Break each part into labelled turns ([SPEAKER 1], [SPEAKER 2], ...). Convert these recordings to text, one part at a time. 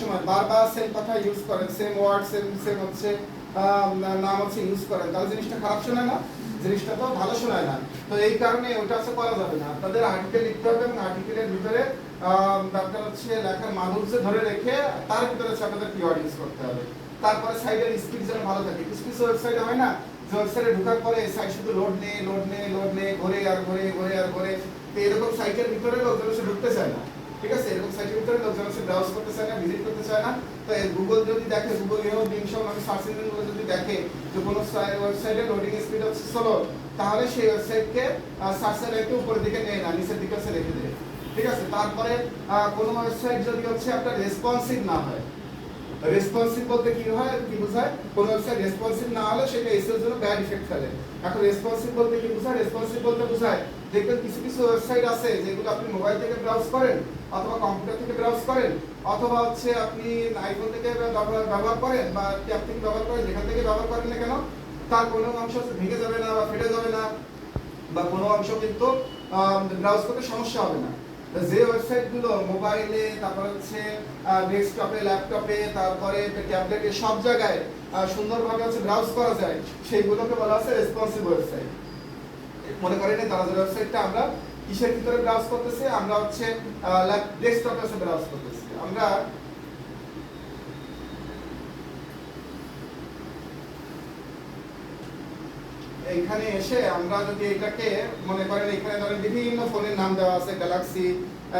[SPEAKER 1] সময় বারবার সেম কথা ইউজ করেন সেম ওয়ার্ড সেম সেম হচ্ছে নাম হচ্ছে ইউজ করেন। তাহলে জিনিসটা খারাপ শোনায় না, জিনিসটা তো ভালো শোনায় না। তো এই কারণে ওটা হচ্ছে করা যাবে না। আপনাদের আর্টিকেল লিখতে হবে এবং আর্টিকেলের ভিতরে আপনার হচ্ছে লেখার মাধুর্য ধরে রেখে, তার ভিতরে হচ্ছে আপনাদের কিওয়ার্ড ইউজ করতে হবে। তারপরে সাইডের স্পিড যেন ভালো থাকে। কিছু কিছু ওয়েবসাইটে হয় না? যে ওয়েবসাইটে ঢোকার পরে সাইট শুধু লোড নেই লোড নেই লোড নেই, ঘোরে আর ঘোরে ঘোরে আর ঘোরে। এরকম সাইটের ভিতরে লোকজন ঢুকতে চায় না। ঠিক আছে? এরকম সাইটের ভিতরে লোকজন এসে ব্রাউজ করতে চায় না ভিজিট করতে চায় না। তো গুগল যদি দেখে গুগল এও বিং সব আমি সার্চ ইঞ্জিনগুলো যদি দেখে যে কোনো ওয়েবসাইটে লোডিং স্পিড হচ্ছে স্লো তাহলে সেই ওয়েবসাইটকে সার্চের একটু উপরের দিকে নেয় না, নিচের দিকে সে রেখে দেয় ঠিক আছে? তারপরে কোনো ওয়েবসাইট যদি হচ্ছে আপনার রেসপন্সিভ না হয় রেসপন্সিভ বলতে কি হয়, কি বোঝায়? কোন ওয়েবসাইট রেসপন্সিভ না হলে সেটা এসিওর জন্য ব্যাড ইফেক্ট ফেলে। এখন রেসপন্সিভ বলতে কি বোঝায়? রেসপন্সিভ বলতে বোঝায়, দেখবেন কিছু কিছু ওয়েবসাইট আছে যেগুলো আপনি মোবাইল থেকে ব্রাউজ করেন, অথবা কম্পিউটার থেকে ব্রাউজ করেন, অথবা হচ্ছে আপনি আইফোন থেকে ব্যবহার করেন বা ট্যাব থেকে ব্যবহার করেন, যেখান থেকে ব্যবহার করেন না কেন, তার কোনো অংশ ভেঙে যাবে না বা ফেটে যাবে না, বা কোনো অংশ কিন্তু ব্রাউজ করতে সমস্যা হবে না। যে ওয়েবসাইটগুলো মোবাইলে তারপর হচ্ছে ডেস্কটপে ল্যাপটপে তারপরে ট্যাবলেটে সব জায়গায় সুন্দরভাবে হচ্ছে ব্রাউজ করা যায়। সেইগুলোকে বলা হচ্ছে রেসপন্সিভ ওয়েবসাইট মনে করেন তারা যে ওয়েবসাইটটা আমরা কিসের ভিতরে ব্রাউজ করতেছি? আমরা হচ্ছে ডেস্কটপে হচ্ছে ব্রাউজ করতেছি। আমরা এইখানে এসে আমরা যদি এটাকে মনে করেন এখানে ধরেন বিভিন্ন ফোনের নাম দেওয়া আছে গ্যালাক্সি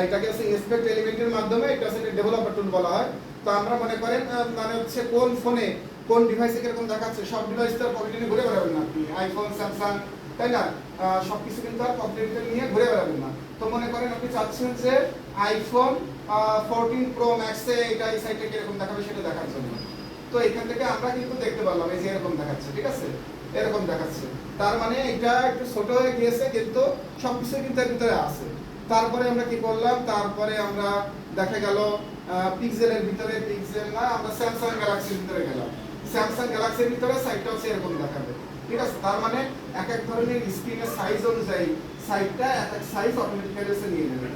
[SPEAKER 1] এটাকে হচ্ছে ইন্সপেক্ট এলিমেন্টের মাধ্যমে এটা হচ্ছে ডেভেলপার টুল বলা হয়। তো আমরা মনে করেন মানে হচ্ছে কোন ফোনে কোন ডিভাইসে কীরকম দেখাচ্ছে সব ডিভাইস তো পকেটে নিয়ে ঘুরে বেড়াবেন না আপনি। আইফোন স্যামসাং তাই না? আহ, সবকিছু কিন্তু আর পকেটে নিয়ে ঘুরে বেড়াবেন না। তো মনে করেন আপনি চাচ্ছেন যে আইফোন ফোরটিন প্রো ম্যাক্সে এটা এই সাইটে কীরকম দেখাবে সেটা দেখার জন্য। তো এখান থেকে আমরা কিন্তু দেখতে পারলাম এই যে এরকম দেখাচ্ছে ঠিক আছে? এরকম দেখাচ্ছে। তার মানে এটা একটু ছোট হয়ে গিয়েছে, কিন্তু সবকিছু কিন্তু এর ভিতরে আছে। তারপরে আমরা কি করলাম? তারপরে আমরা দেখা গেল পিক্সেলের ভিতরে পিক্সেল না, আমরা স্যামসাং গ্যালাক্সির ভিতরে গেলাম। স্যামসাং গ্যালাক্সির ভিতরে সাইটটা হচ্ছে এরকম দেখাবে। ঠিক আছে? তার মানে এক এক ধরনের স্ক্রিনের সাইজ অনুযায়ী সাইটটা এক এক সাইজ অটোমেটিক্যালি নিয়ে নেবে।